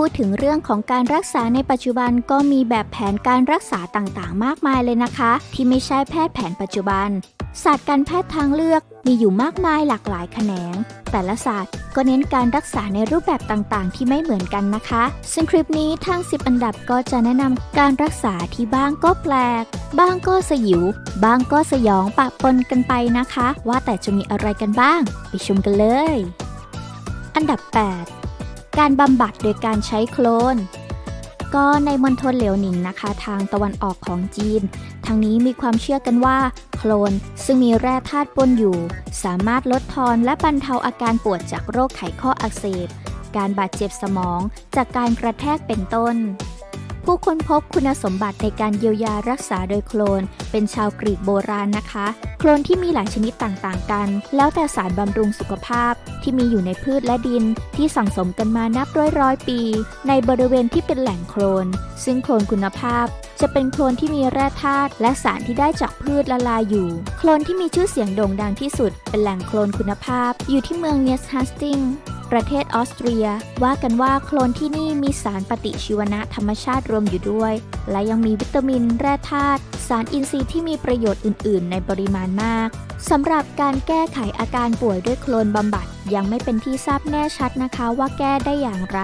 พูดถึงเรื่องของการรักษาในปัจจุบันก็มีแบบแผนการรักษาต่างๆ มากมายเลยนะคะ ที่ไม่ใช่แพทย์แผนปัจจุบัน ศาสตร์การแพทย์ทางเลือกมีอยู่มากมายหลากหลายแขนง แต่ละศาสตร์ก็เน้นการรักษาในรูปแบบต่างๆ ที่ไม่เหมือนกันนะคะ ซึ่งคลิปนี้ทั้ง10 อันดับก็จะแนะนำการรักษาที่บ้างก็แปลก บ้างก็สยิว บ้างก็สยองปะปนกันไปนะคะ ว่าแต่จะมีอะไรกันบ้าง ไปชมกันเลย อันดับ 8 การบำบัดโดยการใช้โคลน ก็ในมณฑลเหลียวหนิงนะคะ ทางตะวันออกของจีน ทางนี้มีความเชื่อกันว่า โคลนซึ่งมีแร่ธาตุปนอยู่ สามารถลดทอนและบรรเทาอาการปวดจากโรคไขข้ออักเสบ การบาดเจ็บสมองจากการกระแทกเป็นต้น ผู้ค้นพบคุณสมบัติในการเยียวยารักษาโดยโคลน เป็นชาวกรีกโบราณนะคะ โคลนที่มีหลายชนิดต่างๆกัน แล้วแต่สารบำรุงสุขภาพที่มีอยู่ในพืชและดิน ที่สั่งสมกันมานับร้อยร้อยปี ในบริเวณที่เป็นแหล่งโคลน ซึ่งโคลนคุณภาพ จะเป็นโคลนที่มีแร่ธาตุและสารที่ได้จากพืชละลายอยู่ โคลนที่มีชื่อเสียงโด่งดังที่สุด เป็นแหล่งโคลนคุณภาพ อยู่ที่เมืองเนสฮัสติง ประเทศออสเตรีย ว่ากันว่าโคลนที่นี่มีสารปฏิชีวนะธรรมชาติรวมอยู่ด้วย และยังมีวิตามิน แร่ธาตุสารอินทรีย์ที่มีประโยชน์อื่น ๆ ในปริมาณมากสำหรับการแก้ไขอาการป่วยด้วยโคลนบำบัดยังไม่เป็นที่ทราบแน่ชัดนะคะว่าแก้ได้อย่างไร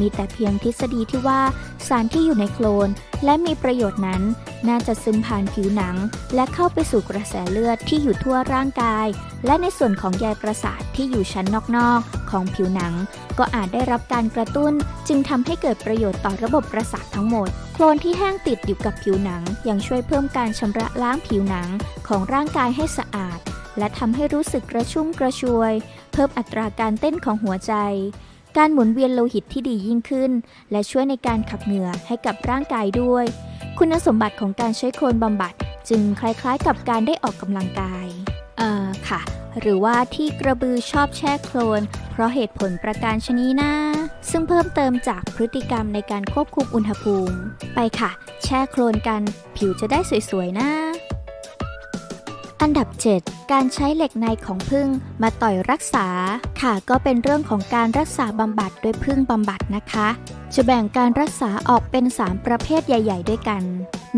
มีแต่เพียงทฤษฎีที่ว่า สารที่อยู่ในโคลน และมีประโยชน์นั้น น่าจะซึมผ่านผิวหนัง และเข้าไปสู่กระแสเลือดที่อยู่ทั่วร่างกาย และในส่วนของใยประสาทที่อยู่ชั้นนอกๆ ของผิวหนัง ก็อาจได้รับการกระตุ้น จึงทำให้เกิดประโยชน์ต่อระบบประสาททั้งหมด โคลนที่แห้งติดอยู่กับผิวหนัง ยังช่วยเพิ่มการชำระล้างผิวหนังของร่างกายให้สะอาด และทำให้รู้สึกกระชุ่มกระชวย เพิ่มอัตราการเต้นของหัวใจ การหมุนเวียนโลหิตที่ดียิ่งขึ้น และช่วยในการขับเหงื่อให้กับร่างกายด้วย คุณสมบัติของการใช้โคลนบำบัดจึงคล้ายๆ กับการได้ออกกำลังกาย หรือว่าที่กระบือชอบแช่โคลน เพราะเหตุผลประการชนีนะซึ่งเพิ่มเติมจากพฤติกรรมในการควบคุมอุณหภูมิ ไปค่ะ แช่โคลนกัน ผิวจะได้สวยๆนะอันดับ 7 การใช้เหล็กในของพึ่งมาต่อยรักษา ค่ะก็เป็นเรื่องของการรักษาบำบัดด้วยพึ่งบำบัดนะคะ จะแบ่งการรักษาออกเป็น 3 ประเภทใหญ่ ๆ ด้วยกัน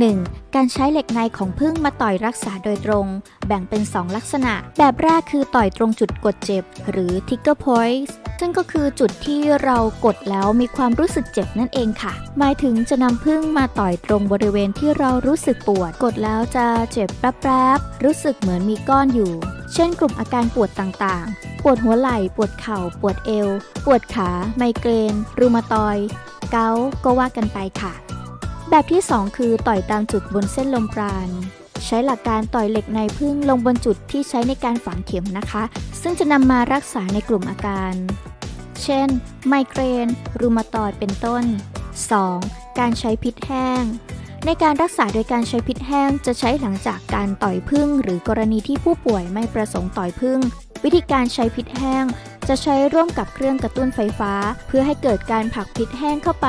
1. การใช้เหล็กในของพึ่งมาต่อยรักษาโดยตรง แบ่งเป็น 2 ลักษณะ แบบแรกคือต่อยตรงจุดกดเจ็บ หรือ trigger points ซึ่งก็คือจุดที่เรากดแล้วมีความรู้สึกเจ็บนั่นเองค่ะ หมายถึงจะนำพึ่งมาต่อยตรงบริเวณที่เรารู้สึกปวด กดแล้วจะเจ็บแป๊บๆ รู้สึกเหมือนมีก้อนอยู่ เช่นกลุ่มอาการปวดต่างๆ ปวดหัวไหล่ ปวดเข่า ปวดเอว ปวดขา ไมเกรน รูมาตอยด์เกาต์ก็ว่ากันไปค่ะ แบบที่ 2 คือต่อยตามจุดบนเส้นลมปราณ ใช้หลักการต่อยเหล็กในพึ่งลงบนจุดที่ใช้ในการฝังเข็มนะคะ ซึ่งจะนำมารักษาในกลุ่มอาการ เช่น ไมเกรน รูมาตอยด์เป็นต้น 2. การใช้พิษแห้ง ในการรักษาโดยการใช้พิษแห้งจะใช้หลังจากการต่อยพึ่ง หรือกรณีที่ผู้ป่วยไม่ประสงค์ต่อยพึ่ง วิธีการใช้พิษแห้ง จะใช้ร่วมกับเครื่องกระตุ้นไฟฟ้า เพื่อให้เกิดการผลักพิษแห้งเข้าไป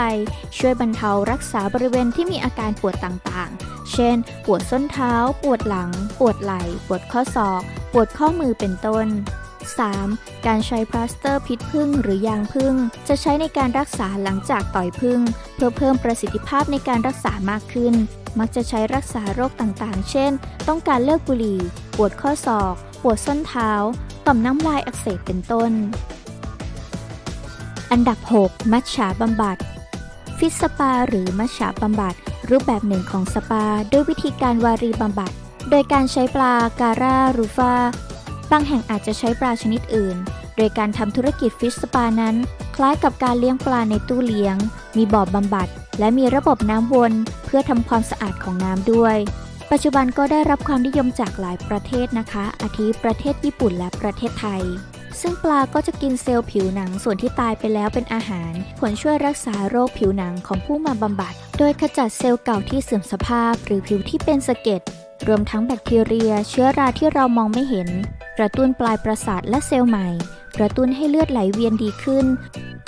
ช่วยบรรเทารักษาบริเวณที่มีอาการปวดต่างๆ เช่น ปวดส้นเท้า ปวดหลัง ปวดไหล่ ปวดข้อศอก ปวดข้อมือเป็นต้น 3. การใช้พลาสเตอร์พิษพึ่งหรือยางพึ่ง จะใช้ในการรักษาหลังจากต่อยพึ่ง เพื่อเพิ่มประสิทธิภาพในการรักษามากขึ้น มักจะใช้รักษาโรคต่างๆ เช่น ต้องการเลิกบุหรี่ ปวดข้อศอก ปวดส้นเท้า ต่อมน้ำลายอักเสบเป็นต้น อันดับ 6 มัชฉาบำบัด ฟิตสปาหรือมัชฉาบำบัด รูปแบบหนึ่งของสปา ด้วยวิธีการวารีบำบัด โดยการใช้ปลาการ่ารูฟาบางแห่งอาจจะใช้ปลาชนิดอื่น โดยการทำธุรกิจฟิชสปานั้น คล้ายกับการเลี้ยงปลาในตู้เลี้ยง มีบ่อบำบัด และมีระบบน้ำวน เพื่อทำความสะอาดของน้ำด้วย ปัจจุบันก็ได้รับความนิยมจากหลายประเทศนะคะ อาทิประเทศญี่ปุ่นและประเทศไทย ซึ่งปลาก็จะกินเซลล์ผิวหนังส่วนที่ตายไปแล้วเป็นอาหาร ผลช่วยรักษาโรคผิวหนังของผู้มาบำบัด โดยขจัดเซลล์เก่าที่เสื่อมสภาพ หรือผิวที่เป็นสะเก็ดรวมทั้งแบคทีเรีย เชื้อราที่เรามองไม่เห็น กระตุ้นปลายประสาทและเซลล์ใหม่ กระตุ้นให้เลือดไหลเวียนดีขึ้น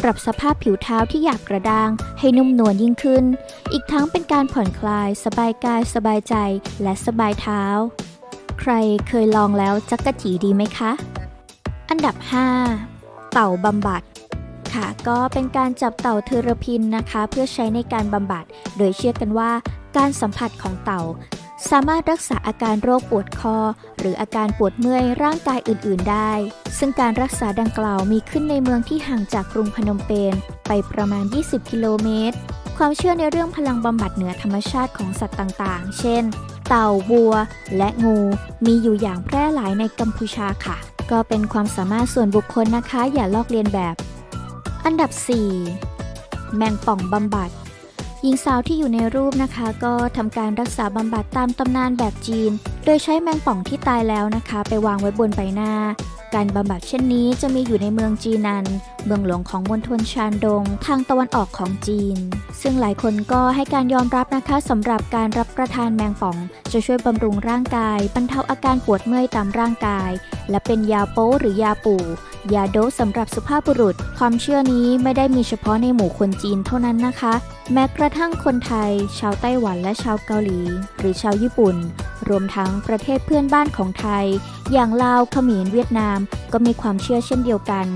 ปรับสภาพผิวเท้าที่หยาบกระด้าง ให้นุ่มนวลยิ่งขึ้น อีกทั้งเป็นการผ่อนคลาย สบายกายสบายใจ และสบายเท้า ใครเคยลองแล้วจักกะจีดีไหมคะ อันดับ 5 เต่าบำบัดค่ะก็เป็นการจับเต่าเทอราพินนะคะ เพื่อใช้ในการบำบัด โดยเชื่อกันว่าการสัมผัสของเต่า สามารถรักษาอาการโรคปวดคอ หรืออาการปวดเมื่อยร่างกายอื่น ๆ ได้ ซึ่งการรักษาดังกล่าวมีขึ้นในเมืองที่ห่างจากกรุงพนมเปญไปประมาณ 20 กิโลเมตร ความเชื่อในเรื่องพลังบำบัดเหนือธรรมชาติของสัตว์ต่าง ๆ เช่น เต่าวัว และงู มีอยู่อย่างแพร่หลายในกัมพูชาค่ะ ก็เป็นความสามารถส่วนบุคคลนะคะ อย่าลอกเลียนแบบ อันดับ 4 แมงป่องบำบัด หญิงสาวที่อยู่ในรูปนะคะ ก็ทำการรักษาบำบัดตามตำนานแบบจีน โดยใช้แมงป่องที่ตายแล้วนะคะ ไปวางไว้บนใบหน้า การบำบัดเช่นนี้จะมีอยู่ในเมืองจีนัน เมืองหลวงของมณฑลชานดง ทางตะวันออกของจีน ซึ่งหลายคนก็ให้การยอมรับนะคะสำหรับการรับประทานแมงป่อง จะช่วยบำรุงร่างกายบรรเทาอาการปวดเมื่อยตามร่างกาย และเป็นยาโป๊หรือยาปู่ ยาโดสสำหรับสุภาพบุรุษ ความเชื่อนี้ไม่ได้มีเฉพาะในหมู่คนจีนเท่านั้นนะคะ แม้กระทั่งคนไทย ชาวไต้หวันและชาวเกาหลี หรือชาวญี่ปุ่น รวมทั้งประเทศเพื่อนบ้านของไทย อย่างลาวเขมรเวียดนาม ก็มีความเชื่อเช่นเดียวกัน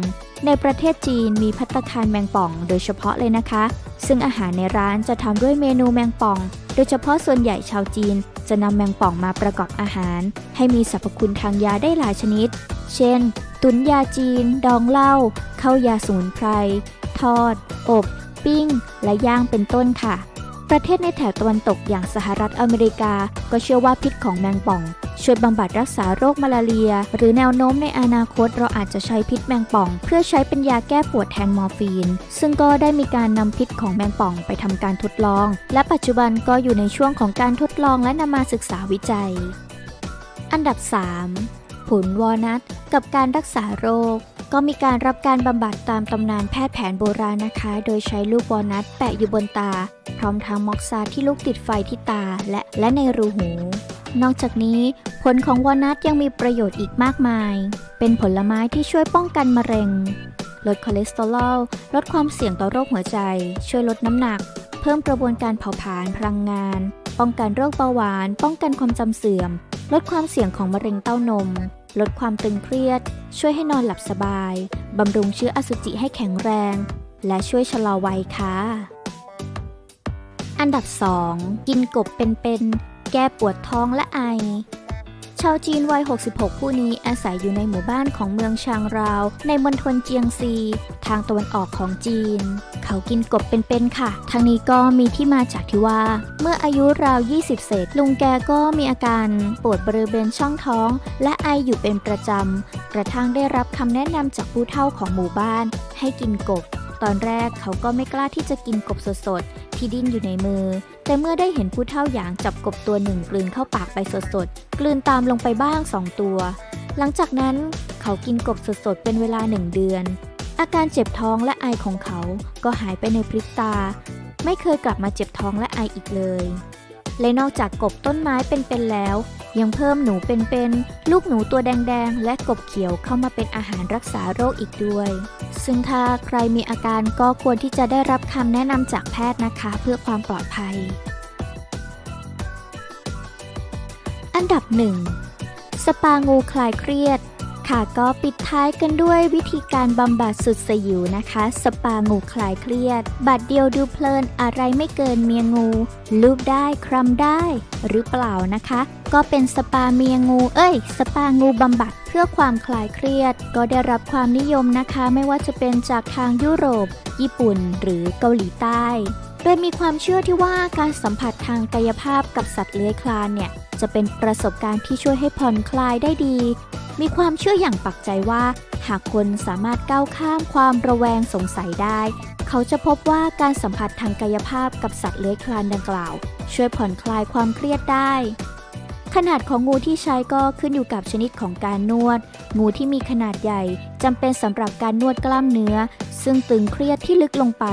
ในประเทศจีนมีพัตตาคารแมงป่องโดยเฉพาะเลยนะคะ ซึ่งอาหารในร้านจะทำด้วยเมนูแมงป่อง โดยเฉพาะส่วนใหญ่ชาวจีน จะนำแมงป่องมาประกอบอาหาร ให้มีสรรพคุณทางยาได้หลายชนิด เช่น ตุนยาจีน ดองเหล้าเข้ายาสมุนไพร ทอด อบ ปิ้ง และย่างเป็นต้นค่ะ ประเทศในแถบตะวันตกอย่างสหรัฐอเมริกา ก็เชื่อว่าพิษของแมงป่อง ช่วยบำบัดรักษาโรคมาลาเรีย หรือแนวโน้มในอนาคตเราอาจจะใช้พิษแมงป่อง เพื่อใช้เป็นยาแก้ปวดแทนมอร์ฟีน ซึ่งก็ได้มีการนำพิษของแมงป่องไปทำการทดลอง และปัจจุบันก็อยู่ในช่วงของการทดลองและนำมาศึกษาวิจัย อันดับ 3 ผลวอนัทกับการรักษาโรค ก็มีการรับการบำบัดตามตำนานแพทย์แผนโบราณนะคะ โดยใช้ลูกวอนัทแปะอยู่บนตา พร้อมทั้งม็อกซาที่ลูกติดไฟที่ตาและและในรูหู นอกจากนี้ ผลของวอนัทยังมีประโยชน์อีกมากมาย เป็นผลไม้ที่ช่วยป้องกันมะเร็ง ลดคอเลสเตอรอล ลดความเสี่ยงต่อโรคหัวใจ ช่วยลดน้ำหนัก เพิ่มกระบวนการเผาผลาญพลังงาน ป้องกันโรคเบาหวาน ป้องกันความจำเสื่อม ลดความเสี่ยงของมะเร็งเต้านม ลดความตึงเครียด ช่วยให้นอนหลับสบาย บำรุงเชื้ออสุจิให้แข็งแรง และช่วยชะลอวัยค่ะ อันดับ 2 กินกบเป็นๆ แก้ปวดท้องและไอ ชาวจีนวัย 66 ผู้นี้อาศัยอยู่ในหมู่บ้านของเมืองชางราว ในมณฑลเจียงซี ทางตะวันออกของจีน เขากินกบเป็นๆค่ะ ทางนี้ก็มีที่มาจากที่ว่า เมื่ออายุราว 20 เศษ ลุงแกก็มีอาการปวดบริเวณช่องท้อง และไออยู่เป็นประจำ กระทั่งได้รับคำแนะนำจากผู้เฒ่าของหมู่บ้าน ให้กินกบ ตอนแรกเขาก็ไม่กล้าที่จะกินกบสดๆ ที่ดิ้นอยู่ในมือ แต่เมื่อได้เห็นผู้เท่าอย่างจับกบตัวหนึ่งกลืนเข้าปากไปสดๆ กลืนตามลงไปบ้างสองตัว หลังจากนั้นเขากินกบสดๆ เป็นเวลาหนึ่งเดือน อาการเจ็บท้องและไอของเขาก็หายไปในพริบตา ไม่เคยกลับมาเจ็บท้องและไออีกเลย และนอกจากกบต้นไม้เป็นๆแล้ว ยังเพิ่มหนูเป็นๆลูกหนูตัวแดงๆ และกบเขียวเข้ามาเป็นอาหารรักษาโรคอีกด้วย ซึ่งถ้าใครมีอาการก็ควรที่จะได้รับคำแนะนำจากแพทย์นะคะ เพื่อความปลอดภัย อันดับ 1 สปางูคลายเครียด ค่ะก็ปิดท้ายกันด้วยวิธีการบำบัดสุดสยิวนะคะ สปางูคลายเครียด บัดเดียวดูเพลินอะไรไม่เกินเมียงู ลูบได้คลำได้หรือเปล่านะคะ ก็เป็นสปาเมียงู เอ้ย สปางูบำบัดเพื่อความคลายเครียด ก็ได้รับความนิยมนะคะ ไม่ว่าจะเป็นจากทางยุโรป ญี่ปุ่น หรือเกาหลีใต้ โดยมีความเชื่อที่ว่าการสัมผัสทางกายภาพกับสัตว์เลื้อยคลานเนี่ยจะเป็นประสบการณ์ที่ช่วยให้ผ่อนคลายได้ดี มีความเชื่ออย่างปักใจว่า หากคนสามารถก้าวข้ามความระแวงสงสัยได้ เขาจะพบว่าการสัมผัสทางกายภาพกับสัตว์เลื้อยคลานดังกล่าว ช่วยผ่อนคลายความเครียดได้ ขนาดของงูที่ใช้ก็ขึ้นอยู่กับชนิดของการนวด งูที่มีขนาดใหญ่จำเป็นสำหรับการนวดกล้ามเนื้อ ซึ่งตึงเครียดที่ลึกลงไป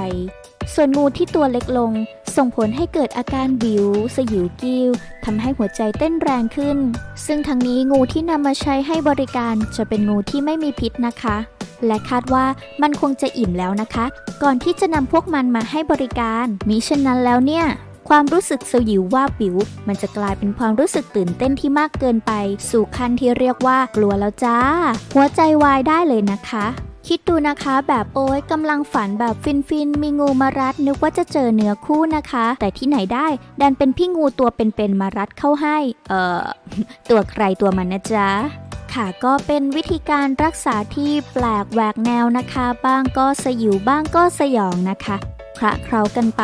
ส่วนงูที่ตัวเล็กลง ส่งผลให้เกิดอาการบิว สยิวกิ้วทำให้หัวใจเต้นแรงขึ้น ซึ่งทั้งนี้งูที่นำมาใช้ให้บริการจะเป็นงูที่ไม่มีพิษนะคะ และคาดว่ามันคงจะอิ่มแล้วนะคะ ก่อนที่จะนำพวกมันมาให้บริการมิฉะนั้นแล้วเนี่ยความรู้สึกสยิวว่าบิว มันจะกลายเป็นความรู้สึกตื่นเต้นที่มากเกินไป สู่ขั้นที่เรียกว่ากลัวแล้วจ้า หัวใจวายได้เลยนะคะ คิดดูนะคะแบบโอ๊ยกำลังฝันแบบฟินฟินมีงูมารัด นึกว่าจะเจอเนื้อคู่นะคะ แต่ที่ไหนได้ดันเป็นพี่งูตัวเป็นๆมารัดเข้าให้ เอ่อ ตัวใครตัวมันนะจ๊ะค่ะก็เป็นวิธีการรักษาที่แปลกแหวกแนวนะคะ บ้างก็สยิวบ้างก็สยองนะคะ ละเคล้ากันไป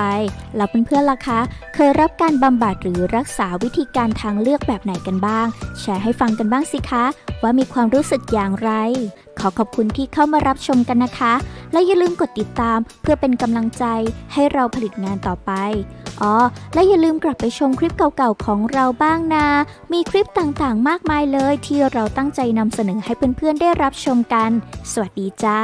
แล้วเพื่อนๆล่ะคะ เคยรับการบำบัดหรือรักษาวิธีการทางเลือกแบบไหนกันบ้าง แชร์ให้ฟังกันบ้างสิคะ ว่ามีความรู้สึกอย่างไร ขอขอบคุณที่เข้ามารับชมกันนะคะ และอย่าลืมกดติดตามเพื่อเป็นกำลังใจให้เราผลิตงานต่อไปอ๋อ และอย่าลืมกลับไปชมคลิปเก่าๆของเราบ้างนะ มีคลิปต่างๆ มากมายเลยที่เราตั้งใจนำเสนอให้เพื่อนๆได้รับชมกัน สวัสดีจ้า